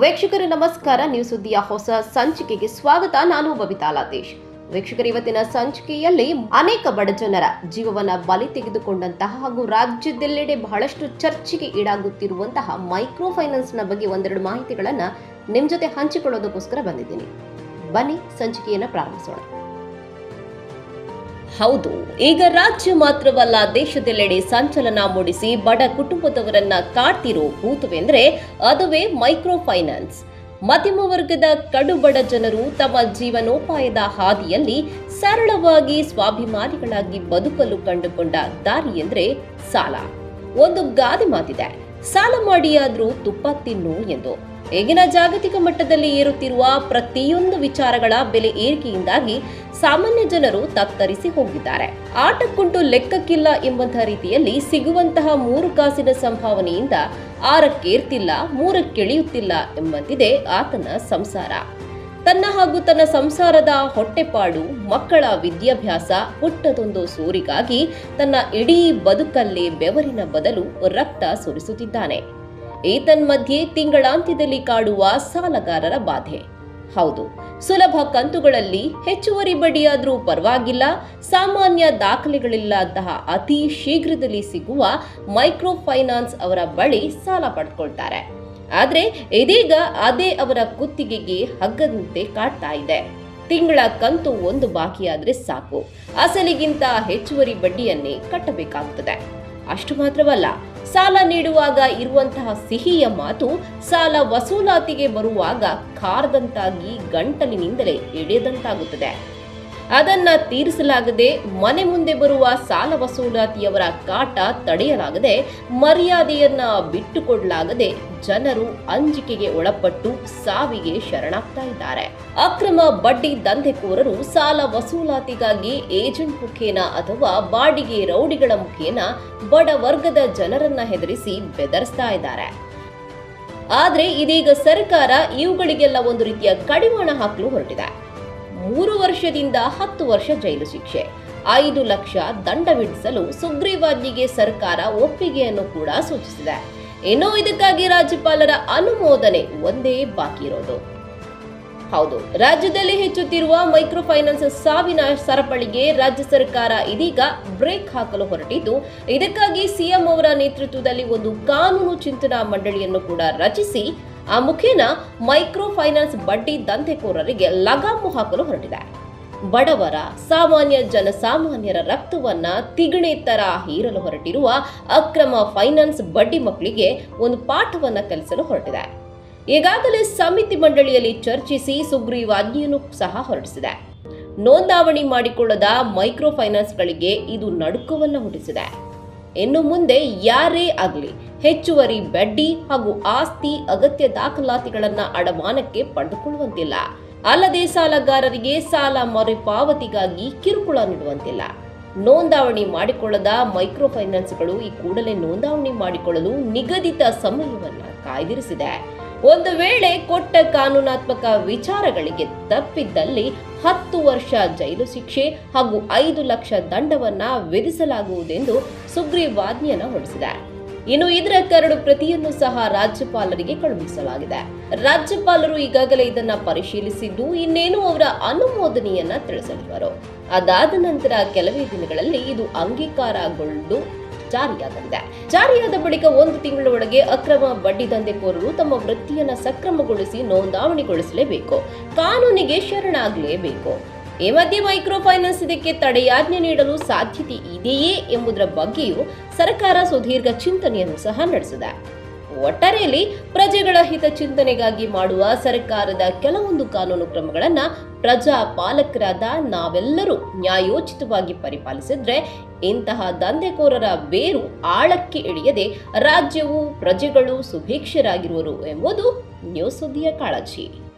ವೀಕ್ಷಕರೇ, ನಮಸ್ಕಾರ. ನ್ಯೂಸ್ ಸುದ್ದಿಯ ಹೊಸ ಸಂಚಿಕೆಗೆ ಸ್ವಾಗತ. ನಾನು ಬಬಿತಾ ಲಾತೇಶ್ ವೀಕ್ಷಕರ, ಇವತ್ತಿನ ಸಂಚಿಕೆಯಲ್ಲಿ ಅನೇಕ ಬಡ ಜನರ ಜೀವವನ್ನ ಬಲಿ ತೆಗೆದುಕೊಂಡಂತಹ ಹಾಗೂ ರಾಜ್ಯದೆಲ್ಲೆಡೆ ಬಹಳಷ್ಟು ಚರ್ಚೆಗೆ ಈಡಾಗುತ್ತಿರುವಂತಹ ಮೈಕ್ರೋ ಫೈನಾನ್ಸ್ನ ಬಗ್ಗೆ ಒಂದೆರಡು ಮಾಹಿತಿಗಳನ್ನ ನಿಮ್ಮ ಜೊತೆ ಹಂಚಿಕೊಳ್ಳೋದಕ್ಕೋಸ್ಕರ ಬಂದಿದ್ದೀನಿ. ಬನ್ನಿ, ಸಂಚಿಕೆಯನ್ನ ಪ್ರಾರಂಭಿಸೋಣ. ಹೌದು, ಈಗ ರಾಜ್ಯ ಮಾತ್ರವಲ್ಲ, ದೇಶದೆಲ್ಲೆಡೆ ಸಂಚಲನ ಮೂಡಿಸಿ ಬಡ ಕುಟುಂಬದವರನ್ನ ಕಾಡ್ತಿರೋ ಭೂತವೆಂದ್ರೆ ಅದುವೇ ಮೈಕ್ರೋ ಫೈನಾನ್ಸ್ ಮಧ್ಯಮ ವರ್ಗದ ಕಡುಬಡ ಜನರು ತಮ್ಮ ಜೀವನೋಪಾಯದ ಹಾದಿಯಲ್ಲಿ ಸರಳವಾಗಿ ಸ್ವಾಭಿಮಾನಿಗಳಾಗಿ ಬದುಕಲು ಕಂಡುಕೊಂಡ ದಾರಿ ಎಂದ್ರೆ ಸಾಲ. ಒಂದು ಗಾದೆ ಮಾತಿದೆ, ಸಾಲ ಮಾಡಿಯಾದ್ರೂ ತುಪ್ಪ ತಿನ್ನು ಎಂದು. ಈಗಿನ ಜಾಗತಿಕ ಮಟ್ಟದಲ್ಲಿ ಏರುತ್ತಿರುವ ಪ್ರತಿಯೊಂದು ವಿಚಾರಗಳ ಬೆಲೆ ಏರಿಕೆಯಿಂದಾಗಿ ಸಾಮಾನ್ಯ ಜನರು ತತ್ತರಿಸಿ ಹೋಗಿದ್ದಾರೆ. ಆಟಕ್ಕುಂಟು ಲೆಕ್ಕಕ್ಕಿಲ್ಲ ಎಂಬಂತಹ ರೀತಿಯಲ್ಲಿ ಸಿಗುವಂತಹ ಮೂರು ಕಾಸಿನ ಸಂಭಾವನೆಯಿಂದ ಆರಕ್ಕೇರ್ತಿಲ್ಲ, ಮೂರಕ್ಕೆಳೆಯುತ್ತಿಲ್ಲ ಎಂಬಂತಿದೆ ಆತನ ಸಂಸಾರ. ತನ್ನ ಹಾಗೂ ತನ್ನ ಸಂಸಾರದ ಹೊಟ್ಟೆಪಾಡು, ಮಕ್ಕಳ ವಿದ್ಯಾಭ್ಯಾಸ ಪುಟ್ಟದೊಂದು ಸೂರಿಗಾಗಿ ತನ್ನ ಇಡೀ ಬದುಕಲ್ಲೇ ಬೆವರಿನ ಬದಲು ರಕ್ತ ಸುರಿಸುತ್ತಿದ್ದಾನೆ. ಏತನ್ಮಧ್ಯೆ ತಿಂಗಳಾಂತ್ಯದಲ್ಲಿ ಕಾಡುವ ಸಾಲಗಾರರ ಬಾಧೆ. ಹೌದು, ಸುಲಭ ಕಂತುಗಳಲ್ಲಿ ಹೆಚ್ಚುವರಿ ಬಡ್ಡಿಯಾದರೂ ಪರವಾಗಿಲ್ಲ, ಸಾಮಾನ್ಯ ದಾಖಲೆಗಳಿಲ್ಲಂತಹ ಅತಿ ಶೀಘ್ರದಲ್ಲಿ ಸಿಗುವ ಮೈಕ್ರೋ ಫೈನಾನ್ಸ್ ಅವರ ಬಳಿ ಸಾಲ ಪಡ್ಕೊಳ್ತಾರೆ. ಆದರೆ ಇದೀಗ ಅದೇ ಅವರ ಕುತ್ತಿಗೆಗೆ ಹಗ್ಗದಂತೆ ಕಾಡ್ತಾ ಇದೆ. ತಿಂಗಳ ಕಂತು ಒಂದು ಬಾಕಿಯಾದ್ರೆ ಸಾಕು. ಅಸಲಿಗಿಂತ ಹೆಚ್ಚುವರಿ ಬಡ್ಡಿಯನ್ನೇ ಕಟ್ಟಬೇಕಾಗುತ್ತದೆ ಅಷ್ಟು ಮಾತ್ರವಲ್ಲ ಸಾಲ ನೀಡುವಾಗ ಇರುವಂತಹ ಸಿಹಿಯ ಮಾತು ಸಾಲ ವಸೂಲಾತಿಗೆ ಬರುವಾಗ ಖಾರದಂತಾಗಿ ಗಂಟಲಿನಿಂದಲೇ ಎಳೆದಂತಾಗುತ್ತದೆ. ಅದನ್ನ ತೀರಿಸಲಾಗದೆ ಮನೆ ಮುಂದೆ ಬರುವ ಸಾಲ ವಸೂಲಾತಿಯವರ ಕಾಟ ತಡೆಯಲಾಗದೆ ಮರ್ಯಾದೆಯನ್ನ ಬಿಟ್ಟುಕೊಡಲಾಗದೆ ಜನರು ಅಂಜಿಕೆಗೆ ಒಳಪಟ್ಟು ಸಾವಿಗೆ ಶರಣಾಗ್ತಾ ಇದ್ದಾರೆ. ಅಕ್ರಮ ಬಡ್ಡಿ ದಂಧೆಕೋರರು ಸಾಲ ವಸೂಲಾತಿಗಾಗಿ ಏಜೆಂಟ್ ಮುಖೇನ ಅಥವಾ ಬಾಡಿಗೆ ರೌಡಿಗಳ ಮುಖೇನ ಬಡ ವರ್ಗದ ಜನರನ್ನ ಹೆದರಿಸಿ ಬೆದರಿಸ್ತಾ ಇದ್ದಾರೆ. ಆದರೆ ಇದೀಗ ಸರ್ಕಾರ ಇವುಗಳಿಗೆಲ್ಲ ಒಂದು ರೀತಿಯ ಕಡಿವಾಣ ಹಾಕಲು ಹೊರಟಿದೆ. ಮೂರು ವರ್ಷದಿಂದ ಹತ್ತು ವರ್ಷ ಜೈಲು ಶಿಕ್ಷೆ. ಐದು ಲಕ್ಷ ದಂಡ ವಿಧಿಸಲು ಸುಗ್ರೀವಾಜ್ಞೆಗೆ ಸರ್ಕಾರ ಒಪ್ಪಿಗೆಯನ್ನು ಕೂಡ ಸೂಚಿಸಿದೆ. ಇನ್ನು ಇದಕ್ಕಾಗಿ ರಾಜ್ಯಪಾಲರ ಅನುಮೋದನೆ ಒಂದೇ ಬಾಕಿ ಇರೋದು. ಹೌದು, ರಾಜ್ಯದಲ್ಲಿ ಹೆಚ್ಚುತ್ತಿರುವ ಮೈಕ್ರೋ ಫೈನಾನ್ಸ್ ಸಾವಿನ ಸರಪಳಿಗೆ ರಾಜ್ಯ ಸರ್ಕಾರ ಇದೀಗ ಬ್ರೇಕ್ ಹಾಕಲು ಹೊರಟಿದ್ದು, ಇದಕ್ಕಾಗಿ ಸಿಎಂ ಅವರ ನೇತೃತ್ವದಲ್ಲಿ ಒಂದು ಕಾನೂನು ಚಿಂತನಾ ಮಂಡಳಿಯನ್ನು ಕೂಡ ರಚಿಸಿ ಆ ಮುಖೇನ ಮೈಕ್ರೋ ಫೈನಾನ್ಸ್ ಬಡ್ಡಿ ದಂಧೆಕೋರರಿಗೆ ಲಗಾಮು ಹಾಕಲು ಹೊರಟಿದೆ. ಬಡವರ, ಸಾಮಾನ್ಯ ಜನಸಾಮಾನ್ಯರ ರಕ್ತವನ್ನ ತಿಗಣೆ ತರ ಹೀರಲು ಹೊರಟಿರುವ ಅಕ್ರಮ ಫೈನಾನ್ಸ್ ಬಡ್ಡಿ ಮಕ್ಕಳಿಗೆ ಒಂದು ಪಾಠವನ್ನ ಕಲಿಸಲು ಹೊರಟಿದೆ. ಈಗಾಗಲೇ ಸಮಿತಿ ಮಂಡಳಿಯಲ್ಲಿ ಚರ್ಚಿಸಿ ಸುಗ್ರೀವಾಜ್ಞೆಯನ್ನು ಸಹ ಹೊರಡಿಸಿದೆ. ನೋಂದಾವಣಿ ಮಾಡಿಕೊಳ್ಳದ ಮೈಕ್ರೋ ಫೈನಾನ್ಸ್ಗಳಿಗೆ ಇದು ನಡುಕವನ್ನ ಹುಟ್ಟಿಸಿದೆ. ಇನ್ನು ಮುಂದೆ ಯಾರೇ ಆಗಲಿ ಹೆಚ್ಚುವರಿ ಬಡ್ಡಿ ಹಾಗೂ ಆಸ್ತಿ ಅಗತ್ಯ ದಾಖಲಾತಿಗಳನ್ನು ಅಡಮಾನಕ್ಕೆ ಪಡೆದುಕೊಳ್ಳುವಂತಿಲ್ಲ. ಅಲ್ಲದೆ ಸಾಲಗಾರರಿಗೆ ಸಾಲ ಮರುಪಾವತಿಗಾಗಿ ಕಿರುಕುಳ ನೀಡುವಂತಿಲ್ಲ. ನೋಂದಾವಣಿ ಮಾಡಿಕೊಳ್ಳದ ಮೈಕ್ರೋ ಫೈನಾನ್ಸ್ಗಳು ಈ ಕೂಡಲೇ ನೋಂದಾವಣಿ ಮಾಡಿಕೊಳ್ಳಲು ನಿಗದಿತ ಸಮಯವನ್ನು ಕಾಯ್ದಿರಿಸಿದೆ. ಒಂದು ವೇಳೆ ಕೊಟ್ಟ ಕಾನೂನಾತ್ಮಕ ವಿಚಾರಗಳಿಗೆ ತಪ್ಪಿದ್ದಲ್ಲಿ ಹತ್ತು ವರ್ಷ ಜೈಲು ಶಿಕ್ಷೆ ಹಾಗೂ ಐದು ಲಕ್ಷ ದಂಡವನ್ನ ವಿಧಿಸಲಾಗುವುದೆಂದು ಸುಗ್ರೀವಾಜ್ಞೆಯನ್ನು ಹೊರಡಿಸಿದೆ. ಇನ್ನು ಇದರ ಕರಡು ಪ್ರತಿಯನ್ನು ಸಹ ರಾಜ್ಯಪಾಲರಿಗೆ ಕಳುಹಿಸಲಾಗಿದೆ. ರಾಜ್ಯಪಾಲರು ಈಗಾಗಲೇ ಇದನ್ನ ಪರಿಶೀಲಿಸಿದ್ದು, ಇನ್ನೇನು ಅವರ ಅನುಮೋದನೆಯನ್ನ ತಿಳಿಸಲಿರುವರು ಅದಾದ ನಂತರ ಕೆಲವೇ ದಿನಗಳಲ್ಲಿ ಇದು ಅಂಗೀಕಾರಗೊಂಡು ಜಾರಿಯಾಗಲಿದೆ ಜಾರಿಯಾದ ಬಳಿಕ ಒಂದು ತಿಂಗಳ ಒಳಗೆ ಅಕ್ರಮ ಬಡ್ಡಿ ದಂಧೆಕೋರರು ತಮ್ಮ ವೃತ್ತಿಯನ್ನ ಸಕ್ರಮಗೊಳಿಸಿ ನೋಂದಾವಣಿಗೊಳಿಸಲೇಬೇಕು. ಕಾನೂನಿಗೆ ಶರಣಾಗಲೇಬೇಕು ಈ ಮಧ್ಯೆ ಮೈಕ್ರೋ ಫೈನಾನ್ಸ್ ಇದಕ್ಕೆ ತಡೆಯಾಜ್ಞೆ ನೀಡಲು ಸಾಧ್ಯತೆ ಇದೆಯೇ ಎಂಬುದರ ಬಗ್ಗೆಯೂ ಸರ್ಕಾರ ಸುದೀರ್ಘ ಚಿಂತನೆಯನ್ನು ಸಹ ನಡೆಸಿದೆ. ಒಟ್ಟಾರೆಯಲ್ಲಿ ಪ್ರಜೆಗಳ ಹಿತ ಚಿಂತನೆಗಾಗಿ ಮಾಡುವ ಸರ್ಕಾರದ ಕೆಲವೊಂದು ಕಾನೂನು ಕ್ರಮಗಳನ್ನ ಪ್ರಜಾ ಪಾಲಕರಾದ ನಾವೆಲ್ಲರೂ ನ್ಯಾಯೋಚಿತವಾಗಿ ಪರಿಪಾಲಿಸಿದ್ರೆ ಇಂತಹ ದಂಧೆಕೋರರ ಬೇರು ಆಳಕ್ಕೆ ಇಳಿಯದೆ ರಾಜ್ಯವು ಪ್ರಜೆಗಳು ಸುಭಿಕ್ಷರಾಗಿರುವರು ಎಂಬುದು ನ್ಯೂಸ್ ಸುದ್ದಿಯ ಕಾಳಜಿ.